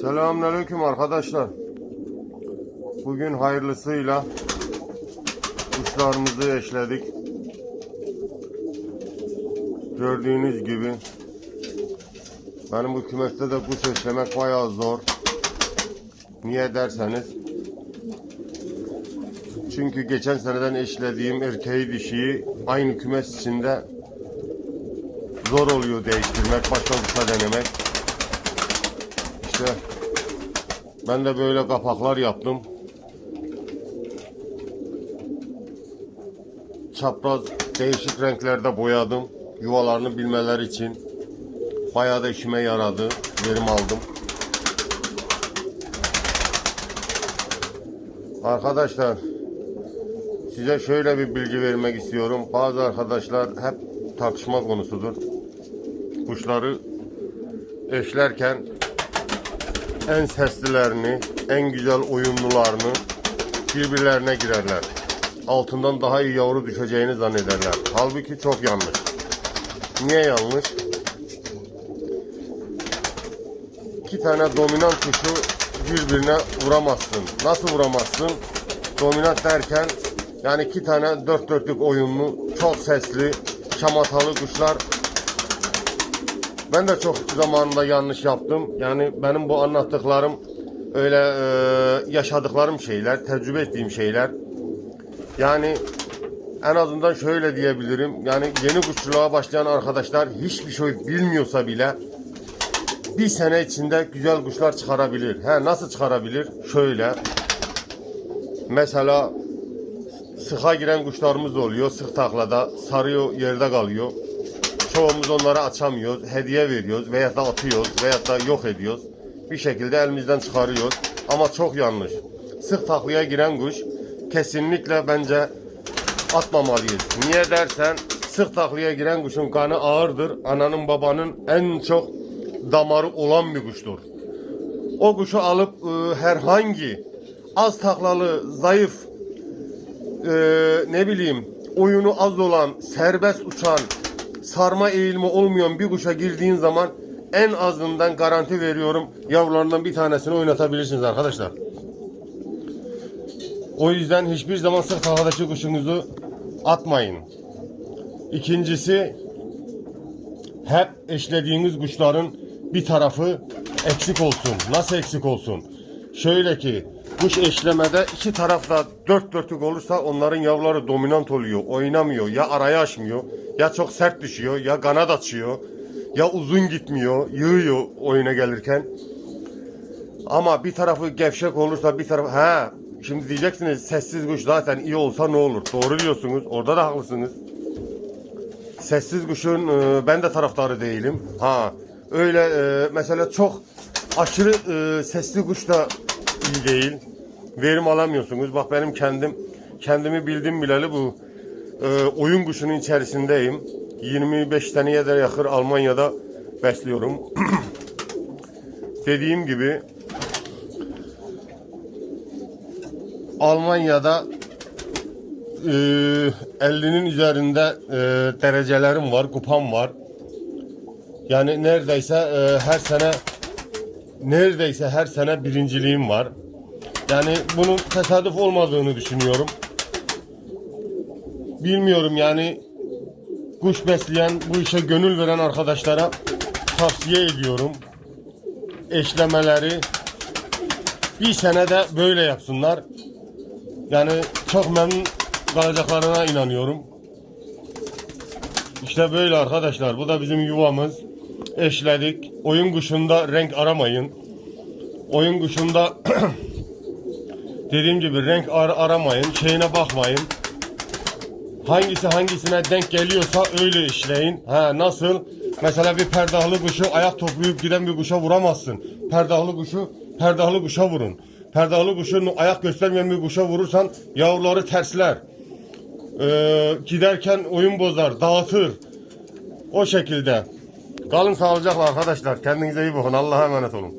Selamünaleyküm arkadaşlar. Bugün hayırlısıyla kuşlarımızı eşledik. Gördüğünüz gibi benim bu kümeste de kuş eşlemek bayağı zor. Niye derseniz çünkü geçen seneden eşlediğim erkeği dişiyi aynı kümes içinde zor oluyor değiştirmek, başka kuşa denemek. İşte ben de böyle kapaklar yaptım. Çapraz değişik renklerde boyadım. Yuvalarını bilmeleri için. Bayağı da işime yaradı. Verim aldım. Arkadaşlar size şöyle bir bilgi vermek istiyorum. Bazı arkadaşlar hep tartışma konusudur. Kuşları eşlerken en seslilerini, en güzel uyumlularını birbirlerine girerler. Altından daha iyi yavru düşeceğini zannederler. Halbuki çok yanlış. Niye yanlış? İki tane dominant kuşu birbirine vuramazsın. Nasıl vuramazsın? Dominant derken yani iki tane dört dörtlük oyunlu, çok sesli, şamatalı kuşlar ben de çok zamanında yanlış yaptım. Yani benim bu anlattıklarım öyle e, yaşadıklarım şeyler, tecrübe ettiğim şeyler. Yani en azından şöyle diyebilirim. Yani yeni kuşçuluğa başlayan arkadaşlar hiçbir şey bilmiyorsa bile bir sene içinde güzel kuşlar çıkarabilir. He nasıl çıkarabilir? Şöyle. Mesela sıka giren kuşlarımız oluyor. Sık taklada sarıyor yerde kalıyor. Çoğumuz onları açamıyoruz, hediye veriyoruz veya da atıyoruz veya da yok ediyoruz. Bir şekilde elimizden çıkarıyoruz. Ama çok yanlış. Sık taklıya giren kuş kesinlikle bence atmamalıyız. Niye dersen sık taklıya giren kuşun kanı ağırdır. Ananın babanın en çok damarı olan bir kuştur. O kuşu alıp e, herhangi az taklalı, zayıf, e, ne bileyim oyunu az olan, serbest uçan, sarma eğilimi olmayan bir kuşa girdiğin zaman en azından garanti veriyorum yavrularından bir tanesini oynatabilirsiniz arkadaşlar. O yüzden hiçbir zaman sık takladaki kuşunuzu atmayın. İkincisi hep eşlediğiniz kuşların bir tarafı eksik olsun. Nasıl eksik olsun? Şöyle ki kuş eşlemede iki tarafta dört dörtlük olursa onların yavruları dominant oluyor. Oynamıyor. Ya araya açmıyor. Ya çok sert düşüyor. Ya kanat açıyor. Ya uzun gitmiyor. Yığıyor oyuna gelirken. Ama bir tarafı gevşek olursa bir tarafı... Ha, şimdi diyeceksiniz sessiz kuş zaten iyi olsa ne olur? Doğru diyorsunuz. Orada da haklısınız. Sessiz kuşun e, ben de taraftarı değilim. Ha öyle e, mesela çok aşırı e, sesli kuş da iyi değil. Verim alamıyorsunuz. Bak benim kendim kendimi bildim bileli bu e, oyun kuşunun içerisindeyim. 25 seneye de yakın Almanya'da besliyorum. Dediğim gibi Almanya'da e, 50'nin üzerinde e, derecelerim var, kupam var. Yani neredeyse e, her sene neredeyse her sene birinciliğim var. Yani bunun tesadüf olmadığını düşünüyorum. Bilmiyorum yani kuş besleyen, bu işe gönül veren arkadaşlara tavsiye ediyorum. Eşlemeleri bir senede böyle yapsınlar. Yani çok memnun kalacaklarına inanıyorum. İşte böyle arkadaşlar. Bu da bizim yuvamız. Eşledik. Oyun kuşunda renk aramayın. Oyun kuşunda dediğim gibi renk ar aramayın. Şeyine bakmayın. Hangisi hangisine denk geliyorsa öyle işleyin. Ha nasıl? Mesela bir perdahlı kuşu ayak toplayıp giden bir kuşa vuramazsın. Perdahlı kuşu perdahlı kuşa vurun. Perdahlı kuşun ayak göstermeyen bir kuşa vurursan yavruları tersler. Ee, giderken oyun bozar, dağıtır. O şekilde. Kalın sağlıcakla arkadaşlar. Kendinize iyi bakın. Allah'a emanet olun.